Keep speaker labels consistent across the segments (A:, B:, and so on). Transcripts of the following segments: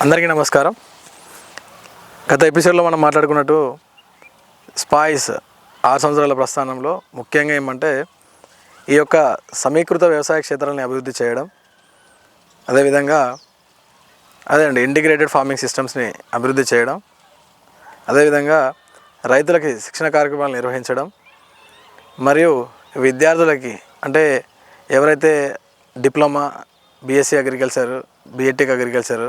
A: అందరికీ నమస్కారం. గత ఎపిసోడ్లో మనం మాట్లాడుకున్నట్టు స్పాయిస్ ఆరు సంవత్సరాల ప్రస్థానంలో ముఖ్యంగా ఏమంటే ఈ యొక్క సమీకృత వ్యవసాయ క్షేత్రాన్ని అభివృద్ధి చేయడం అదేవిధంగా అదే అండి ఇంటిగ్రేటెడ్ ఫార్మింగ్ సిస్టమ్స్ని అభివృద్ధి చేయడం అదేవిధంగా రైతులకి శిక్షణ కార్యక్రమాలు నిర్వహించడం మరియు విద్యార్థులకి అంటే ఎవరైతే diploma BSc agriculture BTech agriculture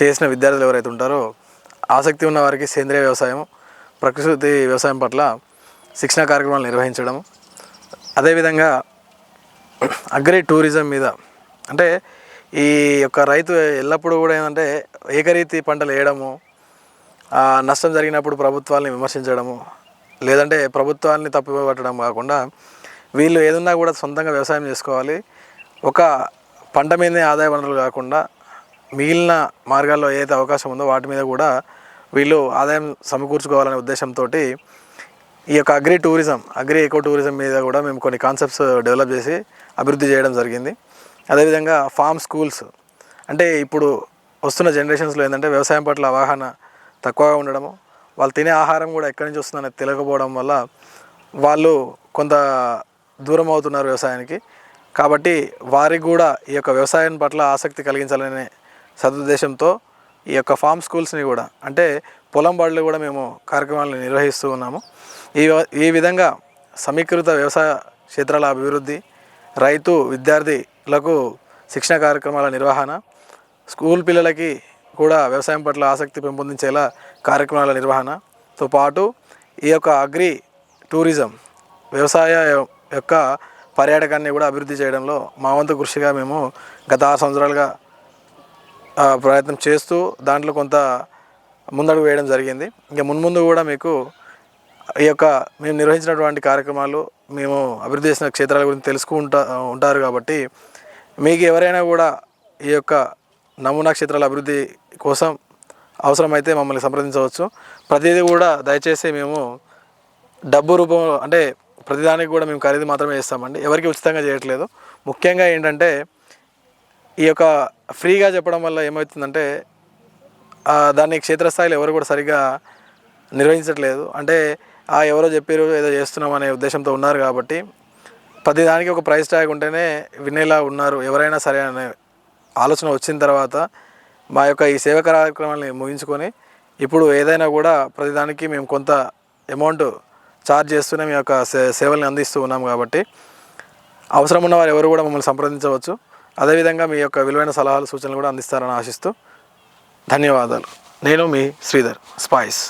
A: చేసిన విద్యార్థులు ఎవరైతే ఉంటారో ఆసక్తి ఉన్న వారికి సేంద్రియ వ్యవసాయం ప్రకృతి వ్యవసాయం పట్ల శిక్షణ కార్యక్రమాలు నిర్వహించడం అదేవిధంగా అగ్రి టూరిజం మీద. అంటే ఈ యొక్క రైతు ఎల్లప్పుడూ కూడా ఏంటంటే ఏకరీతి పంటలు వేయడము నష్టం జరిగినప్పుడు ప్రభుత్వాన్ని విమర్శించడము లేదంటే ప్రభుత్వాన్ని తప్పుపట్టడం కాకుండా వీళ్ళు ఏదన్నా కూడా సొంతంగా వ్యవసాయం చేసుకోవాలి. ఒక పంట మీదే ఆదాయ వనరులు కాకుండా మిగిలిన మార్గాల్లో ఏదైతే అవకాశం ఉందో వాటి మీద కూడా వీళ్ళు ఆదాయం సమకూర్చుకోవాలనే ఉద్దేశంతో ఈ యొక్క agri tourism agri eco tourism మీద కూడా మేము కొన్ని కాన్సెప్ట్స్ డెవలప్ చేసి అభివృద్ధి చేయడం జరిగింది. అదేవిధంగా ఫామ్ స్కూల్స్ అంటే ఇప్పుడు వస్తున్న జనరేషన్స్లో ఏంటంటే వ్యవసాయం పట్ల అవగాహన తక్కువగా ఉండడము వాళ్ళు తినే ఆహారం కూడా ఎక్కడి నుంచి వస్తుందనేది తెలియకపోవడం వల్ల వాళ్ళు కొంత దూరం అవుతున్నారు వ్యవసాయానికి. కాబట్టి వారికి కూడా ఈ యొక్క వ్యవసాయం పట్ల ఆసక్తి కలిగించాలనే సదుద్దేశంతో ఈ యొక్క ఫామ్ స్కూల్స్ని కూడా అంటే పొలం బడులు కూడా మేము కార్యక్రమాలను నిర్వహిస్తూ ఉన్నాము. ఈ ఈ విధంగా సమీకృత వ్యవసాయ క్షేత్రాల అభివృద్ధి రైతు విద్యార్థులకు శిక్షణ కార్యక్రమాల నిర్వహణ స్కూల్ పిల్లలకి కూడా వ్యవసాయం పట్ల ఆసక్తి పెంపొందించేలా కార్యక్రమాల నిర్వహణతో పాటు ఈ యొక్క అగ్రి టూరిజం వ్యవసాయ యొక్క పర్యాటకాన్ని కూడా అభివృద్ధి చేయడంలో మా వంతు కృషిగా మేము గత ఆరు సంవత్సరాలుగా ప్రయత్నం చేస్తూ దాంట్లో కొంత ముందడుగు వేయడం జరిగింది. ఇంకా మున్ముందు కూడా మీకు ఈ యొక్క మేము నిర్వహించినటువంటి కార్యక్రమాలు మేము అభివృద్ధి చేసిన క్షేత్రాల గురించి తెలుసుకుంటా ఉంటారు కాబట్టి మీకు ఎవరైనా కూడా ఈ యొక్క నమూనా క్షేత్రాల అభివృద్ధి కోసం అవసరమైతే మమ్మల్ని సంప్రదించవచ్చు. ప్రతిదీ కూడా దయచేసి మేము డబ్బు రూపంలో అంటే ప్రతిదానికి కూడా మేము ఖరీదు మాత్రమే చేస్తామండి. ఎవరికి ఉచితంగా చేయట్లేదు. ముఖ్యంగా ఏంటంటే ఈ యొక్క ఫ్రీగా చెప్పడం వల్ల ఏమవుతుందంటే దాన్ని క్షేత్రస్థాయిలో ఎవరు కూడా సరిగ్గా నిర్వహించట్లేదు. అంటే ఆ ఎవరో చెప్పారు ఏదో చేస్తున్నాం అనే ఉద్దేశంతో ఉన్నారు కాబట్టి ప్రతి దానికి ఒక ప్రైస్ ట్యాగ్ ఉంటేనే వినేలా ఉన్నారు. ఎవరైనా సరే అనే ఆలోచన వచ్చిన తర్వాత మా యొక్క ఈ సేవ కార్యక్రమాన్ని ముగించుకొని ఇప్పుడు ఏదైనా కూడా ప్రతిదానికి మేము కొంత అమౌంట్ ఛార్జ్ చేస్తూనే మీ యొక్క సే సేవల్ని అందిస్తూ ఉన్నాం కాబట్టి అవసరం ఉన్న వారు ఎవరు కూడా మమ్మల్ని సంప్రదించవచ్చు. అదేవిధంగా మీ యొక్క విలువైన సలహాలు సూచనలు కూడా అందిస్తారని ఆశిస్తూ ధన్యవాదాలు. నేను మీ శ్రీధర్ స్పైస్